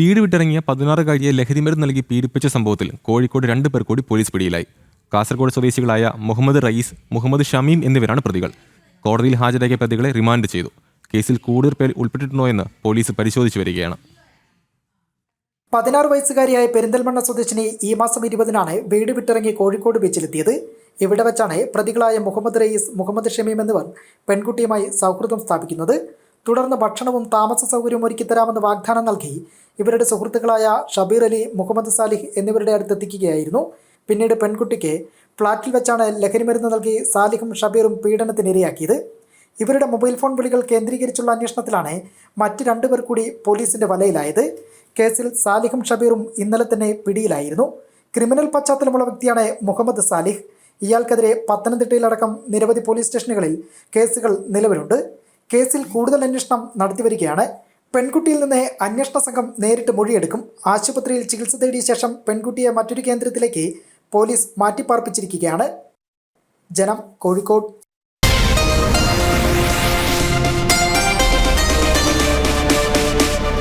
വീട് വിട്ടിറങ്ങിയ പതിനാറുകാരിയെ ലഹരിമരുന്ന് നൽകി പീഡിപ്പിച്ച സംഭവത്തിൽ കോഴിക്കോട് രണ്ട് പേർ കൂടി പോലീസ് പിടിയിലായി. കാസർഗോഡ് സ്വദേശികളായ മുഹമ്മദ് റയീസ് മുഹമ്മദ് ഷമീം എന്നിവരാണ് പ്രതികൾ. കോടതിയിൽ ഹാജരാക്കിയ പ്രതികളെ റിമാൻഡ് ചെയ്തു. കേസിൽ കൂടുതൽ പേർ ഉൾപ്പെട്ടിട്ടുണ്ടോ എന്ന് പോലീസ് പരിശോധിച്ചു വരികയാണ്. പതിനാറ് വയസ്സുകാരിയായ പെരിന്തൽമണ്ണ സ്വദേശിനി ഈ മാസം ഇരുപതിനാണ് വീട് വിട്ടിറങ്ങി കോഴിക്കോട് ബീച്ചിലെത്തിയത്. ഇവിടെ വെച്ചാണ് പ്രതികളായ മുഹമ്മദ് റയീസ് മുഹമ്മദ് ഷമീം എന്നിവർ പെൺകുട്ടിയുമായി സൗഹൃദം സ്ഥാപിക്കുന്നത്. തുടർന്ന് ഭക്ഷണവും താമസ സൗകര്യവും ഒരുക്കിത്തരാമെന്ന് വാഗ്ദാനം നൽകി ഇവരുടെ സുഹൃത്തുക്കളായ ഷബീർ അലി മുഹമ്മദ് സാലിഹ് എന്നിവരുടെ അടുത്തെത്തിക്കുകയായിരുന്നു. പിന്നീട് പെൺകുട്ടിക്ക് ഫ്ളാറ്റിൽ വെച്ചാണ് ലഹരിമരുന്ന് നൽകി സാലിഹും ഷബീറും പീഡനത്തിനിരയാക്കിയത് ഇവരുടെ മൊബൈൽ ഫോൺ വിളികൾ കേന്ദ്രീകരിച്ചുള്ള അന്വേഷണത്തിലാണ് മറ്റ് രണ്ടുപേർ കൂടി പോലീസിന്റെ വലയിലായത്. കേസിൽ സാലിഹും ഷബീറും ഇന്നലെ തന്നെ പിടിയിലായിരുന്നു. ക്രിമിനൽ പശ്ചാത്തലമുള്ള വ്യക്തിയാണ് മുഹമ്മദ് സാലിഹ്. ഇയാൾക്കെതിരെ പത്തനംതിട്ടയിലടക്കം നിരവധി പോലീസ് സ്റ്റേഷനുകളിൽ കേസുകൾ നിലവിലുണ്ട്. കേസിൽ കൂടുതൽ അന്വേഷണം നടത്തിവരികയാണ് പെൺകുട്ടിയിൽ നിന്ന് അന്വേഷണ സംഘം നേരിട്ട് മൊഴിയെടുക്കും. ആശുപത്രിയിൽ ചികിത്സ തേടിയ ശേഷം പെൺകുട്ടിയെ മറ്റൊരു കേന്ദ്രത്തിലേക്ക് പോലീസ് മാറ്റിപ്പാർപ്പിച്ചിരിക്കുകയാണ്. ജനം കോഴിക്കോട്.